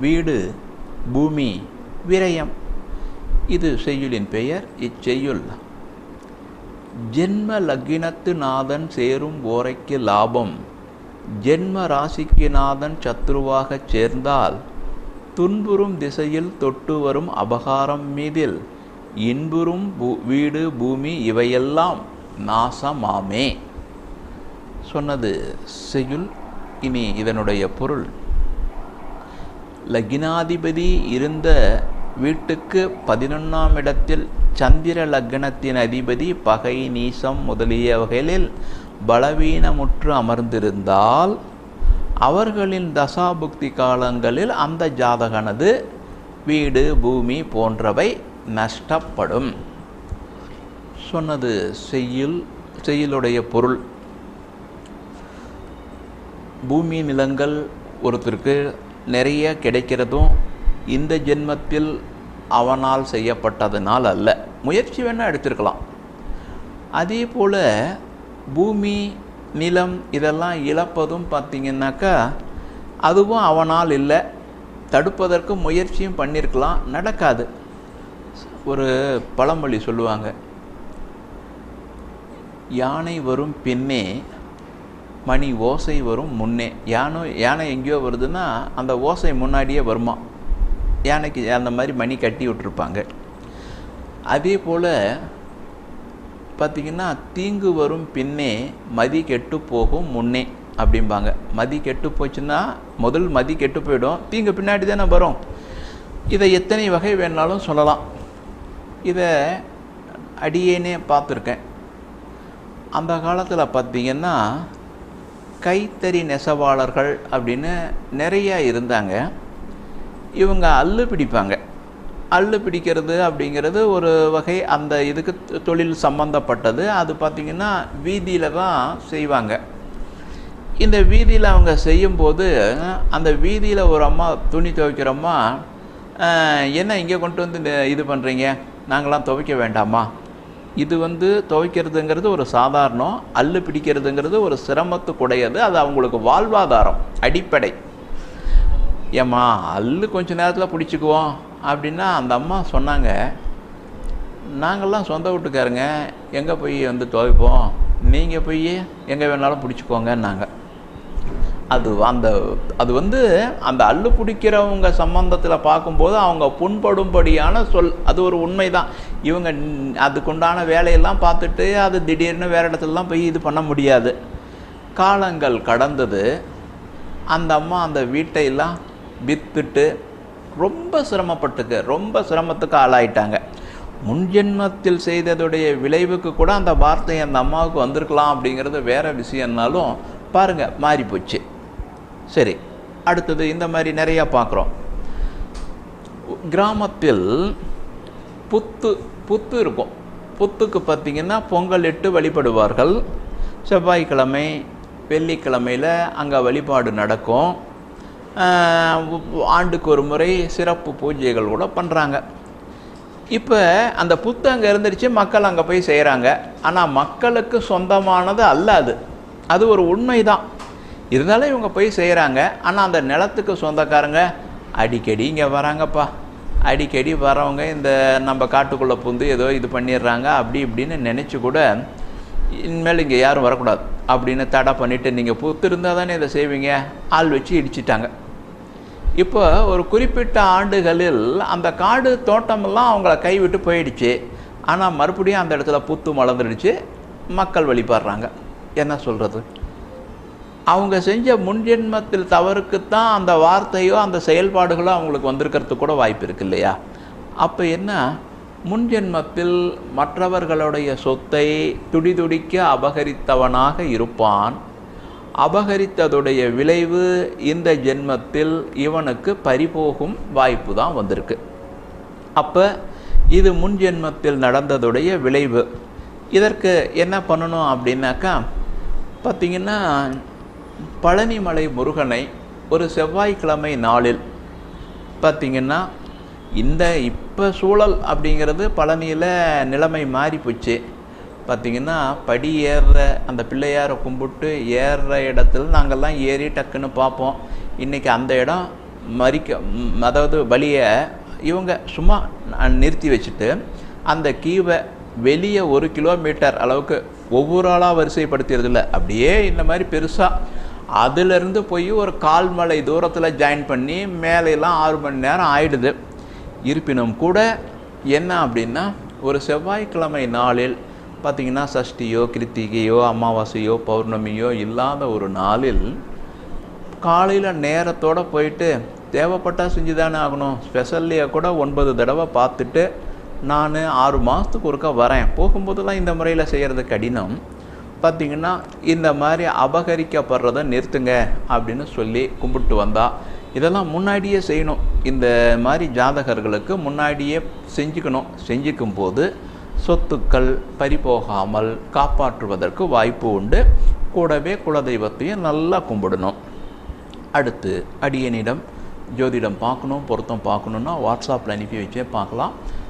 வீடு பூமி விரயம். இது செய்யுளின் பெயர் இச்செய்யுள். ஜென்ம லக்கினத்து நாதன் சேரும் ஓரைக்கு லாபம். ஜென்ம ராசிக்கு நாதன் சத்ருவாகச் சேர்ந்தால் துன்புறும் திசையில் தொட்டு வரும் அபகாரம் மீதில் இன்புறும் பூ வீடு பூமி இவையெல்லாம் நாசமாமே. சொன்னது செய்யுள். இனி இதனுடைய பொருள் லக்னாதிபதி இருந்த வீட்டுக்கு பதினொன்றாம் இடத்தில் சந்திர லக்னத்தின் அதிபதி பகை நீசம் முதலிய வகைகளில் பலவீனமுற்று அமர்ந்திருந்தால் அவர்களின் தசாபுக்தி காலங்களில் அந்த ஜாதகனது வீடு பூமி போன்றவை நஷ்டப்படும். சொன்னது செய்யுள் செய்யுளுடைய பொருள். பூமி நிலங்கள் ஒருத்தருக்கு நிறைய கிடைக்கிறதும் இந்த ஜென்மத்தில் அவனால் செய்யப்பட்டதுனால் அல்ல. முயற்சி வேணால் எடுத்திருக்கலாம். அதே போல் பூமி நிலம் இதெல்லாம் இழப்பதும் பார்த்திங்கனாக்கா அதுவும் அவனால் இல்லை. தடுப்பதற்கு முயற்சியும் பண்ணியிருக்கலாம் நடக்காது. ஒரு பழமொழி சொல்லுவாங்க. யானை வரும் பின்னே மணி ஓசை வரும் முன்னே. யானை யானை எங்கேயோ வருதுன்னா அந்த ஓசை முன்னாடியே வருமா? யானைக்கு அந்த மாதிரி மணி கட்டி விட்டுருப்பாங்க. அதே போல் பார்த்திங்கன்னா தீங்கு வரும் பின்னே மதி கெட்டு போகும் முன்னே அப்படிம்பாங்க. மதி கெட்டு போச்சுன்னா முதல் மதி கெட்டு போயிடும். தீங்கு பின்னாடி தானே வரும். இதை எத்தனை வகை வேணாலும் சொல்லலாம். இதை அடியேனே பார்த்துருக்கேன். அந்த காலத்தில் பார்த்திங்கன்னா கைத்தறி நெசவாளர்கள் அப்படின்னு நிறையா இருந்தாங்க. இவங்க அல்லு பிடிப்பாங்க. அல்லு பிடிக்கிறது அப்படிங்கிறது ஒரு வகை அந்த இதுக்கு தொழில் சம்மந்தப்பட்டது அது பார்த்திங்கன்னா வீதியில் தான் செய்வாங்க. இந்த வீதியில் அவங்க செய்யும்போது அந்த வீதியில் ஒரு அம்மா துணி துவைக்கிறோம்மா என்ன இங்கே கொண்டு வந்து இது பண்ணுறீங்க நாங்களாம் துவைக்க வேண்டாமா? இது வந்து துவைக்கிறதுங்கிறது ஒரு சாதாரணம் அல்லு பிடிக்கிறதுங்கிறது ஒரு சிரமத்துக்குடையது அது அவங்களுக்கு வாழ்வாதாரம் அடிப்படை. ஏம்மா அல்லு கொஞ்ச நேரத்தில் பிடிச்சிக்குவோம் அப்படின்னா அந்த அம்மா சொன்னாங்க நாங்கள்லாம் சொந்த வீட்டுக்காரங்க எங்கே போய் வந்து துவைப்போம்? நீங்கள் போய் எங்கே வேணாலும் பிடிச்சிக்கோங்கன்னாங்க. அது அந்த அது வந்து அந்த அள்ளு பிடிக்கிறவங்க சம்பந்தத்தில் பார்க்கும்போது அவங்க புண்படும்படியான சொல் அது ஒரு உண்மை தான் இவங்க அதுக்குண்டான வேலையெல்லாம் பார்த்துட்டு அது திடீர்னு வேறு இடத்துலலாம் போய் இது பண்ண முடியாது. காலங்கள் கடந்தது. அந்த அம்மா அந்த வீட்டையெல்லாம் விற்றுட்டு ரொம்ப சிரமப்பட்டுக்கு ரொம்ப சிரமத்துக்கு ஆளாயிட்டாங்க. முன்ஜென்மத்தில் செய்ததுடைய விளைவுக்கு கூட அந்த வார்த்தை அந்த அம்மாவுக்கு வந்திருக்கலாம் அப்படிங்கிறது வேறு விஷயம்னாலும் பாருங்கள் மாறிப்போச்சு. சரி அடுத்தது இந்த மாதிரி நிறையா பார்க்குறோம். கிராமத்தில் புத்து புத்து இருக்கும். புத்துக்கு பார்த்திங்கன்னா பொங்கல் இட்டு வழிபடுவார்கள். செவ்வாய்க்கிழமை வெள்ளிக்கிழமையில் அங்கே வழிபாடு நடக்கும். ஆண்டுக்கு ஒரு முறை சிறப்பு பூஜைகள் கூட பண்ணுறாங்க இப்போ அந்த புத்து அங்கே இருந்துருச்சு மக்கள் அங்கே போய் செய்கிறாங்க ஆனால் மக்களுக்கு சொந்தமானது அல்ல அது. அது ஒரு உண்மை தான் இருந்தாலும் இவங்க போய் செய்கிறாங்க ஆனால் அந்த நிலத்துக்கு சொந்தக்காரங்க அடிக்கடி இங்கே வராங்கப்பா. அடிக்கடி வரவங்க இந்த நம்ம காட்டுக்குள்ளே புந்து ஏதோ இது பண்ணிடுறாங்க. அப்படி இப்படின்னு நினச்சி கூட இனிமேல் இங்கே யாரும் வரக்கூடாது அப்படின்னு தடை பண்ணிவிட்டு நீங்கள் புத்து இருந்தால் தானே இதை செய்வீங்க? ஆள் வச்சு இடிச்சிட்டாங்க. இப்போ ஒரு குறிப்பிட்ட ஆண்டுகளில் அந்த காடு தோட்டமெல்லாம் அவங்கள கைவிட்டு போயிடுச்சு. ஆனால் மறுபடியும் அந்த இடத்துல புத்து மலர்ந்துடுச்சு. மக்கள் வழிபடுறாங்க. என்ன சொல்கிறது அவங்க செஞ்ச முன்ஜென்மத்தில் தவறுக்குத்தான் அந்த வார்த்தையோ அந்த செயல்பாடுகளோ அவங்களுக்கு வந்திருக்கிறதுக்கு கூட வாய்ப்பு இருக்கு இல்லையா? அப்போ என்ன? முன்ஜென்மத்தில் மற்றவர்களுடைய சொத்தை துடிதுடிக்க அபகரித்தவனாக இருப்பான். அபகரித்ததுடைய விளைவு இந்த ஜென்மத்தில் இவனுக்கு பறிபோகும் வாய்ப்பு தான் வந்திருக்கு. அப்போ இது முன் ஜென்மத்தில் நடந்ததுடைய விளைவு. இதற்கு என்ன பண்ணணும் அப்படின்னாக்கா பார்த்திங்கன்னா பழனிமலை முருகனை ஒரு செவ்வாய்க்கிழமை நாளில் பார்த்திங்கன்னா இந்த இப்போ சூழல் அப்படிங்கிறது பழனியில் நிலைமை மாறி போச்சு பார்த்திங்கன்னா படி ஏறுற அந்த பிள்ளையாரை கும்பிட்டு ஏறுற இடத்துல நாங்கள்லாம் ஏறி டக்குன்னு பார்ப்போம். இன்றைக்கி அந்த இடம் மறிக்க அதாவது வழியை இவங்க சும்மா நிறுத்தி வச்சுட்டு அந்த கீவை வெளியே ஒரு கிலோமீட்டர் அளவுக்கு ஒவ்வொரு ஆளாக வரிசைப்படுத்துறதில்ல அப்படியே இந்த மாதிரி பெருசாக அதிலிருந்து போய் ஒரு கால் மலை தூரத்தில் ஜாயின் பண்ணி மேலையெல்லாம் ஆறு மணி நேரம் ஆயிடுது. இருப்பினும் கூட என்ன அப்படின்னா ஒரு செவ்வாய்க்கிழமை நாளில் பார்த்திங்கன்னா சஷ்டியோ கிருத்திகையோ அமாவாசையோ பௌர்ணமியோ இல்லாத ஒரு நாளில் காலையில் நேரத்தோடு போயிட்டு தேவைப்பட்டால் செஞ்சு தானே ஆகணும். ஸ்பெஷல்லையை கூட ஒன்பது தடவை பார்த்துட்டு நான் ஆறு மாதத்துக்கு ஒருக்கா வரேன். போகும்போதெல்லாம் இந்த முறையில் செய்கிறது கடினம். பார்த்திங்கன்னா இந்த மாதிரி அபகரிக்கப்படுறதை நிறுத்துங்க அப்படின்னு சொல்லி கும்பிட்டு வந்தா. இதெல்லாம் முன்னாடியே செய்யணும். இந்த மாதிரி ஜாதகர்களுக்கு முன்னாடியே செஞ்சுக்கணும். செஞ்சுக்கும் போது சொத்துக்கள் பறிபோகாமல் காப்பாற்றுவதற்கு வாய்ப்பு உண்டு. கூடவே குலதெய்வத்தையும் நல்லா கும்பிடணும். அடுத்து அடியனிடம் ஜோதிடம் பார்க்கணும் பொருத்தம் பார்க்கணுன்னா வாட்ஸ்அப்பில் அனுப்பி வச்சே பார்க்கலாம்.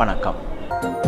வணக்கம்.